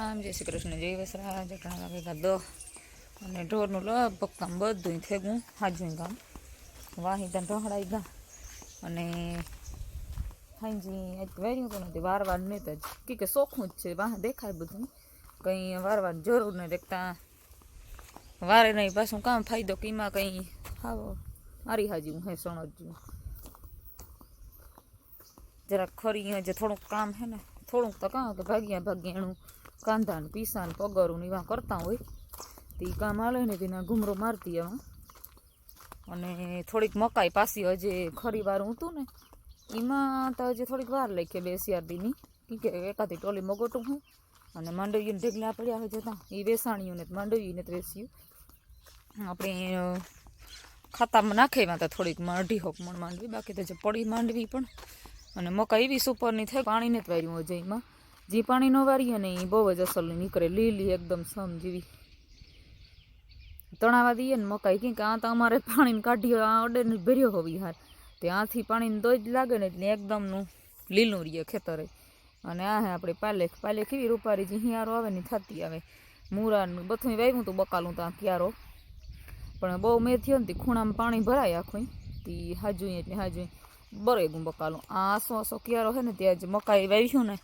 આમ જય શ્રી કૃષ્ણ, જય વસરા જટણા ભેગા દો. અને ઢોરનું લગભગ કામ બધું થેગું હાજું કામ વાહી ત્યાં ઢોહડાઈ ગયા અને હાંજી વેર્યું તો નથી વાર વાર નહીં તો કી કે શોખું જ છે, વાહ, દેખાય બધું કંઈ વાર વાર જરૂર નહીં દેખતા વારે નહીં પાછું કામ ફાયદો કીમાં કંઈ હાવ મારી હાજી હું હે સણજ્યું જરા ખરી જે થોડુંક કામ હે ને, થોડુંક તો કાં કે ભાગ્યા ભાગ્યાનું કાંધા ને પીસા ને પગરું એવા કરતા હોય. તે કામ હાલે ને તેના ઘૂમરો મારતી એમાં અને થોડીક મકાઈ પાસી હજી ખરી વારું હતું ને, એમાં તો હજી થોડીક વાર કે બે શિયાળીની કે એકાદી ટોલી મગોટું હું અને માંડવીને ઢેગલા પડ્યા હોય જતા. એ વેસાણીઓને માંડવીને વેસ્યું આપણે ખાતામાં નાખેવા હતા થોડીક અઢી હોક મણ માંડવી. બાકી તો જે પડી માંડવી પણ. અને મકાઈ એવી સુપરની થાય પાણીને જ વાર્યું હજી એમાં જે પાણી ન વારીએ ને એ બહુ જ અસલ નીકળે, લીલી એકદમ સમ જેવી. તણાવા દઈએ ને મકાઈ કંઈક આ તો અમારે પાણીને કાઢી અડે ને ભર્યો હોવી હાર ત્યાંથી પાણીને દોજ લાગે ને એટલે એકદમનું લીલું રહીએ ખેતરે. અને આ હે આપણે પાલેખ પાલેખ એવી રૂપારી જે હિયારો આવે ને થતી આવે. મૂરાનું બધું વાવ્યું હતું બકાલું ત્યાં ક્યારો. પણ બહુ મેં થયો ને તે ખૂણામાં પાણી ભરાય આખું તે હાજુ એટલે હાજુ બરે ગું બકાલું. આ આસો આસો ક્યારો હે ને ત્યાં જે મકાઈ વાવ્યું ને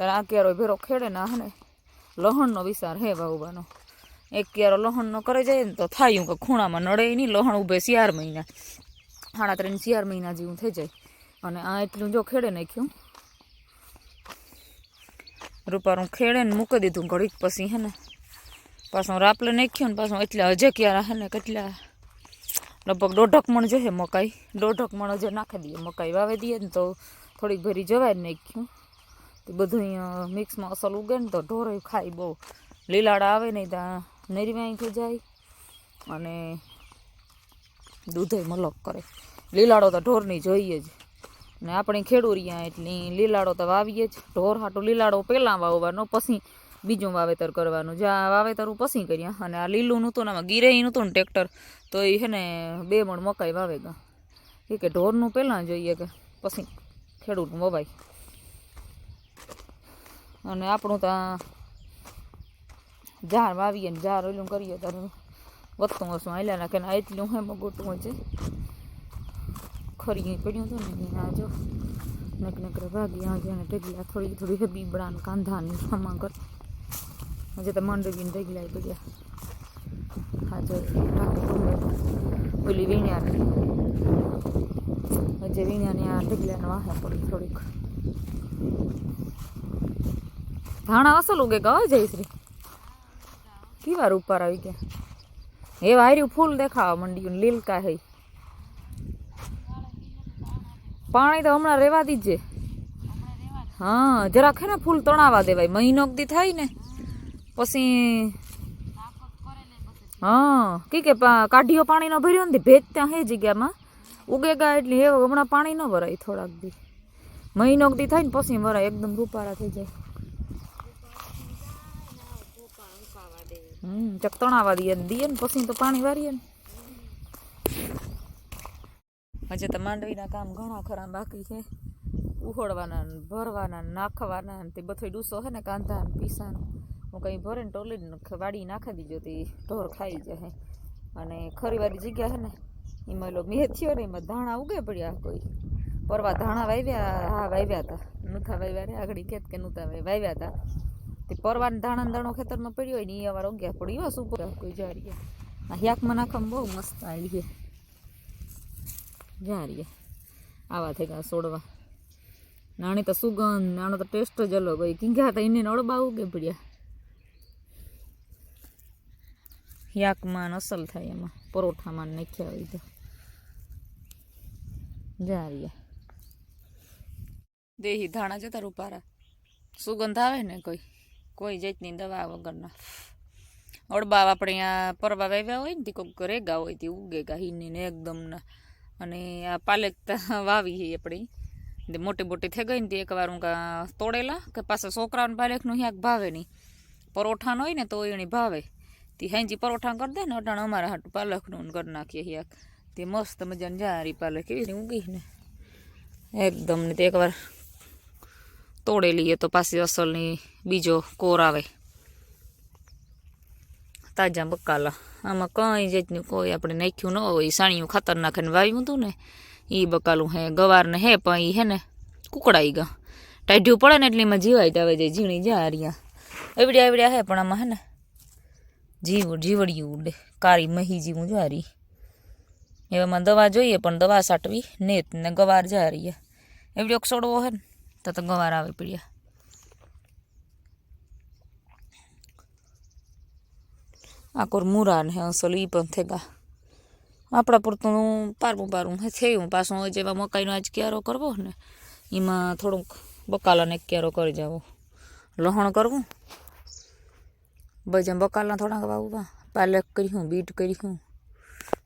ત્યારે આ ક્યારો ભેરો ખેડે ને હે ને લહણનો વિચાર હે વાવવાનો. એક ક્યારો લહણનો કરે જાય ને તો થાયું કે ખૂણામાં નડે નહીં, લહણ ઊભે ચાર મહિના. સાડા ત્રણ ચાર મહિના જેવું થઈ જાય. અને આ એટલું જો ખેડે નાખ્યું. રૂપારું ખેડે ને મૂકી દીધું ઘડીક પછી હે ને. પાછું રાપલે નાખ્યું ને પાછું એટલા હજે ક્યારે હે ને કેટલા? લગભગ દોઢક મણ જોઈએ મકાઈ. દોઢક મણ હજે નાખી દઈએ, મકાઈ વાવી દઈએ ને તો થોડીક ભરી જવાય નાખ્યું. તે બધું મિક્સમાં અસલ ઉગે ને તો ઢોરય ખાય બહુ. લીલાડા આવે નહીં ત્યાં નરીવાઈ જાય અને દૂધે મલક કરે. લીલાડો તો ઢોરની જોઈએ જ. ને આપણે ખેડૂરિયા એટલે લીલાડો તો વાવીએ જ. ઢોર હાટું લીલાડો પહેલાં વાવવાનો, પછી બીજું વાવેતર કરવાનું. જ્યાં વાવેતર હું પછી કર્યા, અને આ લીલું નહોતું ને આમાં ગીરેય નહોતું ને ટ્રેક્ટર તો એ છે ને બે મણ મકાઈ વાવેગા. એ કે ઢોરનું પહેલાં જોઈએ કે પછી ખેડૂત વવાય. અને આપણું તો આ ઝાડ વાવીએ ને ઝાડ ઓલું કરીએ ત્યારે વધતું હશું હાલ્યા નાખે ને આટલું હે ગોટું છે. ખરી પડ્યું હતું ને ત્યાં જો નક નકરે ભાગી આ જેને ઢગલા થોડી થોડી હે બીબડા ને કાંધા ને આમાં કર. હજે તો માંડવી ને ઢગલા પડ્યા. હા, જો ઓલી વીણ્યા હજી વીણ્યાની આ ઢગલાને વાહે પડી થોડીક. ધાણા અસલ ઉગે ગવા જયશ્રી વાર ઉપર આવી ગયા. એ વાયર્યું ફૂલ દેખાવા મંડ્યું લીલકા હઈ પાણી તો હમણાં રેવા દીજે. હા, જરાક હે ને ફૂલ તણાવા દેવાય. મહિનો દી થાય ને, પછી હા, કી કે કાઢીઓ પાણી નો ભર્યો ને ભેજ ત્યાં હે જગ્યામાં. ઉગેગા એટલે હે, હમણાં પાણી ન ભરાય થોડાક દી. મહિનો દી થાય ને પછી વરા એકદમ રૂપાળા થઈ જાય. હમ, ચક તણાવા દઈએ દઈએ ને પછી તો પાણી વારીએ ને. હજે તો માંડવીના કામ ઘણા ખરા બાકી છે. ઉહોડવાના ભરવાના નાખવાના તે બધો ડૂસો છે ને કાંધા ને પીસા હું કંઈ ભરે ને ટોલી વાડી નાખી દીજો તે ઢોર ખાઈ જાય અને ખરી વાળી જગ્યા છે ને, એમાં એલો મેં થયો ને એમાં ધાણા ઉગે પડ્યા કોઈ. પરવા ધાણા વાવ્યા હા વાવ્યા હતા નૂથા વાવ્યા ને આગળ ખેત કે નૂથા વાવ્યા હતા તે. પરવાને ધાણા દાણો ખેતરમાં પડ્યો હોય ને એ અવાર ગયા પડ્યો. સુપર કોઈ જારીએ આ યાકમાં નાખવામાં બહુ મસ્ત આવી છે જારીએ આવા થઈ ગયા સોડવા. નાણી તો સુગંધ, નાનો તો ટેસ્ટ જ અલગ હોય. કીંગા તો એને નળબા ઉગે પડ્યા. યાકમાં અસલ થાય એમાં. પરોઠામાં નાખ્યા હોય તો. જારીએ દેહી ધાણા જતા રૂપારા સુગંધ આવે ને કોઈ? કોઈ જાતની દવા વગરના. અડબા આપણે આ પરવા વાવ્યા હોય ને તે કોઈક રેગા હોય તે ઉગે ગા હીની ને એકદમ ના. અને આ પાલક તો વાવી છે આપણે. તે મોટી મોટી થઈ ગઈ ને તે એકવાર હું કા તોડેલા કે પાછા છોકરાઓને પાલકનું ક્યાંક ભાવે નહીં પરોઠાનો હોય ને તો એની ભાવે. તે હાંજી પરોઠા કરી દે ને અટાણે અમારા હાટું પાલકનું ને કરી નાખીએ ક્યાંક તે મસ્ત મજાની જારી પાલક એવી રીતે ઉગી ને. એકદમ ને તે એકવાર તોડેલી લઈએ તો પાછી અસલની બીજો કોર આવે. તાજા બકાલા આમાં કંઈ જાતનું કોઈ આપણે નાખ્યું ન હોય સાણિયું ખાતર નાખીને વાવ્યું હતું ને એ બકાલું હે, ગવારને હે, પણ એ હે ને કુકડાઈ ગયા. ટાઢ્યું પડે ને એટલે એમાં જીવાય આવે જાય ઝીણી જા હારિયા. એવડ્યા એવડ્યા હે પણ આમાં હે ને જીવ જીવડિયું ઉડે. કાળી મહી જીવું જારી એવામાં દવા જોઈએ પણ દવા સાટવી નેત ને ગવાર જારી એવડ્યો ઓક્સોડવો હે ને. તો તો ગવાર આવી પડ્યા. આ મુરા ને અસલ ઈ પણ થેગા. આપણા પૂરતું પારવું પારવું હે, થયું. પાછું જેવા મકાઈનો આજ ક્યારો કરવો ને, એમાં થોડુંક બકાલાને ક્યારો કરી જાવો. લહણ કરવું. બજા બકાલા થોડાક વાવવા. પાલક કર્યું, બીટ કર્યું.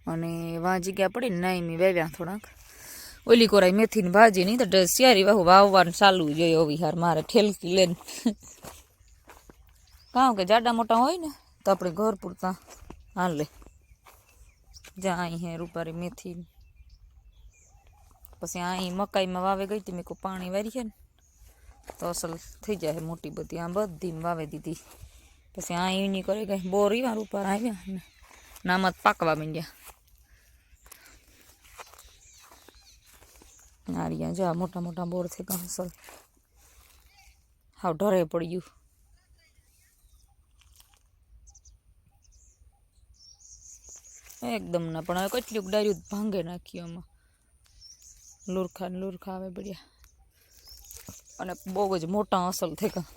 અને વાં જગ્યા પડી ને નાઈ મેં વાવ્યા થોડાક. ઓલી કોરાઈ મેથીની ભાજી નહીં તો શિયારી વાહુ વાવવાનું ચાલુ જોઈએ ઓવી હાર મારે ઠેલકી લઈને કાં કે જાડા મોટા હોય ને તો આપણે ઘર પૂરતા હાલે જ્યાં અહીં હે રૂપારી મેથી પછી અહીં મકાઈમાં વાવે ગઈ હતી મેં કહું પાણી વારી છે ને તો અસલ થઈ જાય મોટી બધી આ બધી વાવે દીધી પછી આ એની કરે ગઈ બોર ઈવાર ઉપર આવ્યા ને નામાં પાકવા માંડ્યા નારિયા આ મોટા મોટા બોર ગયા અસલ હાવ ઢરે પડ્યું. એકદમ ના, પણ હવે કેટલીક ડાર્યું ભાંગે નાખ્યું આમાં. લુરખા લુરખા આવે પડ્યા અને બહુ જ મોટા અસલ થઈ ગયા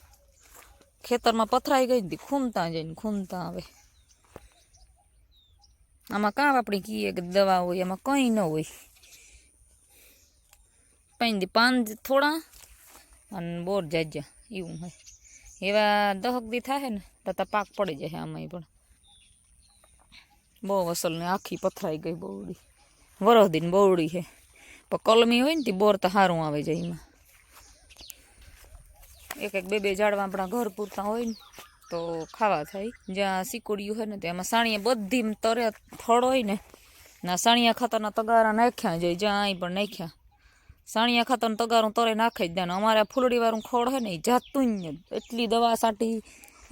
ખેતરમાં પથરાઈ ગઈ હતી ખૂમતા જઈને ખૂમતા આવે. આમાં કાં આપણે કહીએ કે દવા હોય એમાં કંઈ ન હોય. પાંચ પાન થોડા અને બોર જાજ્યા એવું હોય એવા દહક દી થાય ને તો તો પાક પડી જાય આમાંય પણ બહુ અસલ ને આખી પથરાઈ ગઈ બહુડી વરસદી ને બહુડી છે પણ કલમી હોય ને તે બોર તો સારું આવે જાય એમાં એક એક બે બે ઝાડવા આપણા ઘર પૂરતા હોય ને તો ખાવા થાય જ્યાં સિકોડિયું હોય ને તેમાં સાણીએ બધી તરે થડ હોય ને ના સાણિયા ખાતરના તગારા નાખ્યા જાય જ્યાં અહીં પણ નાખ્યા સાણિયા ખાતરનું તગારું તરે નાખી જ દે અમારે ફૂલડીવાળું ખોળ હોય ને એ જાતું ને. એટલી દવા સાટી,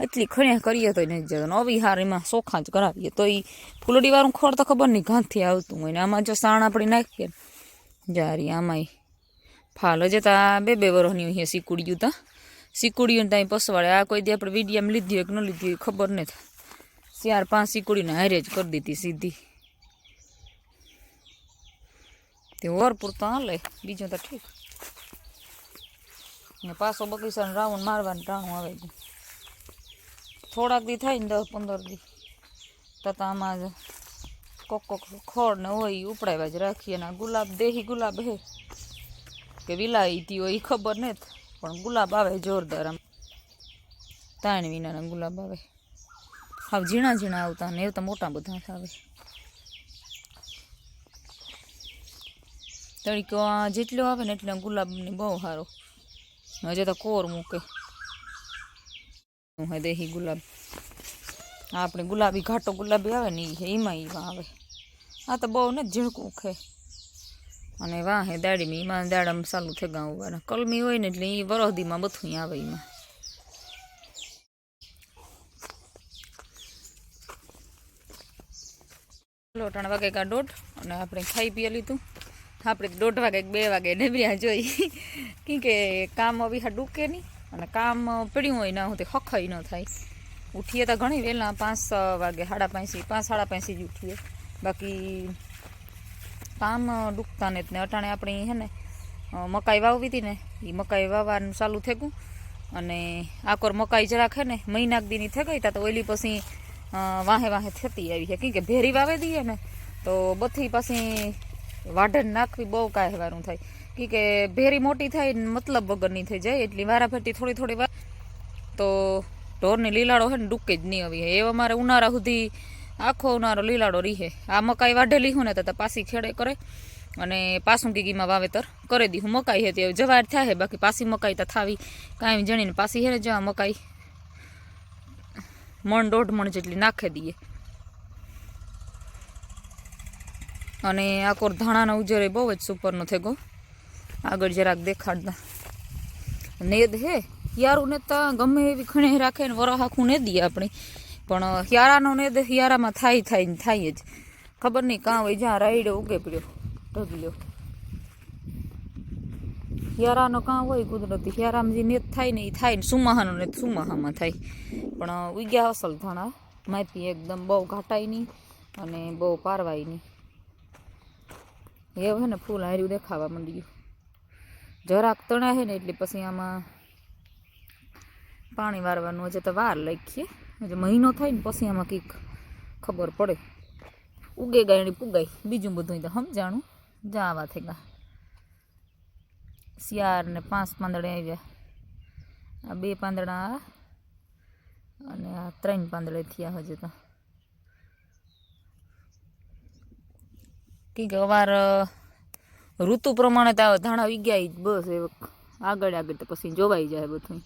એટલી ખણ્યા કરીએ તો નહીં જતો નવી હાર એમાં સોખા જ કરાવીએ. તો એ ફૂલડીવાળું ખોળ તો ખબર નહીં ગાંથી આવતું હોય ને. આમાં જો સાણ આપણે નાખીએ જારી આમાંય ફાલ. હજે તો બે બે વર્ષની અહીંયા સીકુડિયું તા. સિકુડીયું ત્યાં પસવાડે. આ કોઈ દે આપણે વિડીયામાં લીધી હોય કે ન લીધી હોય ખબર નથી. ચાર પાંચ સિકુડીને હારે જ કરી દીધી સીધી. તે વર પૂરતો હાલે, બીજું તો ઠીક. ને પાછો બગીચાનો રાઉન્ડ મારવાનું ટાણું આવે થોડાક દી થાય ને દસ પંદર દી. તો આમાં કોક કોક ખોળ ને હોય ઉપડાવ્યા જ રાખીએ. ને આ ગુલાબ દેહી ગુલાબ હે. કે વિલાયતી હોય એ ખબર નથી, પણ ગુલાબ આવે જોરદાર આમ. તાણ વિનાના ગુલાબ આવે. હા ઝીણા ઝીણા આવતા ને એવું તો મોટા બધા આવે. તડીકો જેટલો આવે ને એટલે ગુલાબની બહુ સારો હજે તો કોર મૂકે. હે દેહી ગુલાબ. આપણે ગુલાબી, ઘાટો ગુલાબી આવે ને એ એમાં એમાં આવે આ તો બહુ ને ઝીણકું ખે. અને વાહ હે દાડીમાં એમાં દાડામાં ચાલુ થઈ ગયા ઉવાના કલમી હોય ને એટલે એ વરહદીમાં બધું આવે એમાં લોટાણ વાગે કા દોઢ, અને આપણે ખાઈ પી લીધું. આપણે દોઢ વાગે બે વાગે નેબર્યા જોઈ. કેમ કે કામ હવે હા ડૂકે નહીં. અને કામ પડ્યું હોય ના હું તે હખાઈ ન થાય. ઉઠીએ તો ઘણી વહેલા પાંચ વાગે, સાડા પાંચી પાંચ, સાડા પાંચી જ ઉઠીએ. બાકી કામ ડૂકતા ને અટાણે આપણી હે ને મકાઈ વાવવી હતી ને એ મકાઈ વાવવાનું ચાલુ થઈ અને આકોર મકાઈ જરાક હે ને મહિનાક દીની થઈ ગઈ તો ઓલી પછી વાહે વાહે થતી આવી છે. કેમ કે ભેરી વાવી દઈએ ને, તો બધી પાછી વાઢણ નાખવી બહુ કાહેવાનું થાય. કે ભેરી મોટી થાય મતલબ વગરની થઈ જાય, એટલી વારાફરતી થોડી થોડી વાર. તો ઢોરની લીલાડો છે ને ડૂકે જ નહીં આવી એ અમારે ઉનાળા સુધી આખો ઉનાળો લીલાડો રીહે. આ મકાઈ વાઢેલી હું ને તો પાછી ખેડે કરે. અને પાસું કીગીમાં વાવેતર કરી દીધું મકાઈ હતી જવાર થાય હે બાકી પાછી મકાઈ તો થાવી કાંઈ જણીને પાછી હેરે જવા મકાઈ મણ દોઢ મણ જેટલી નાખી દઈએ અને આકોર કોર ધાણાના ઉજરે બહુ જ સુપરનો થઈ ગયો આગળ જરાક દેખાડતા. નેદ હે? યારું નેતા ગમે એવી ખણે રાખે ને વરહ આખું ને દઈએ આપણે. પણ હિયારાનો નેદ હિયારામાં થાય થાય ને થાય જ. ખબર નહીં કાં હોય, જ્યાં રાઈડે ઉગે પડ્યો ઢગલ્યો હિયારાનો કાં હોય કુદરતી, હિયારામાં જે નેત થાય ને એ થાય ને સુમાહાનો નેત સુમાહામાં થાય. પણ, ઉગ્યા અસલ ધાણા. માહિતી એકદમ બહુ ઘાટાય નહીં અને બહુ પારવાય નહીં એવું હે ને ફૂલ હાર્યું દેખાવા માંડ્યું. જરાક તણા છે ને એટલે પછી આમાં પાણી વારવાનું હજે તો વાર લખીએ. હજે મહિનો થાય ને પછી આમાં કંઈક ખબર પડે. ઉગે ગાયણી પુગાય. બીજું બધું તો સમજાણું. જાવા થઈ ગયા શિયાર ને પાંચ પાંદડે આવ્યા. આ બે પાંદડા અને આ ત્રણ પાંદડે થયા હજે તો. કંઈક અવાર ઋતુ પ્રમાણે તો ધાણા જ બસ એ આગળ આગળ તો પછી જોવાઈ જાય બધું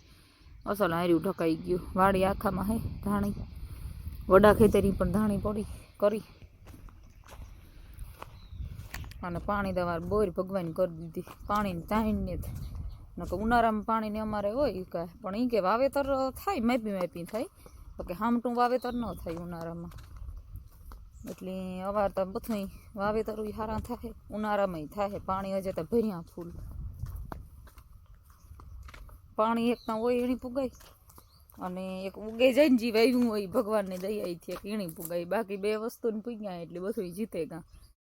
અસલ હાર્યું ઢકાઈ ગયું. વાડી આખામાં હે ધાણી. વડા ખેતરી પણ ધાણી પડી, કરી. અને પાણી તમારે બોર ભગવાન કરી દીધી. પાણીની તાણીને નકર ઉનાળામાં પાણીને અમારે હોય કાંઈ. પણ એ કે વાવેતર થાય, માપી માપી થાય. તો કે હામટું વાવેતર ન થાય ઉનાળામાં. એટલે અવાર તો બધું વાવેતર હારા થાય ઉનાળામાં થાય પાણી હજે તો ભર્યા ફૂલ. પાણી એક ના હોય એણી પુગાય અને એક ઉગે જાય ને જે વાવ્યું હોય ભગવાનની દયાથી એક એણી પુગાય બાકી બે વસ્તુને પૂગ્યા એટલે બધું જીતે ગા.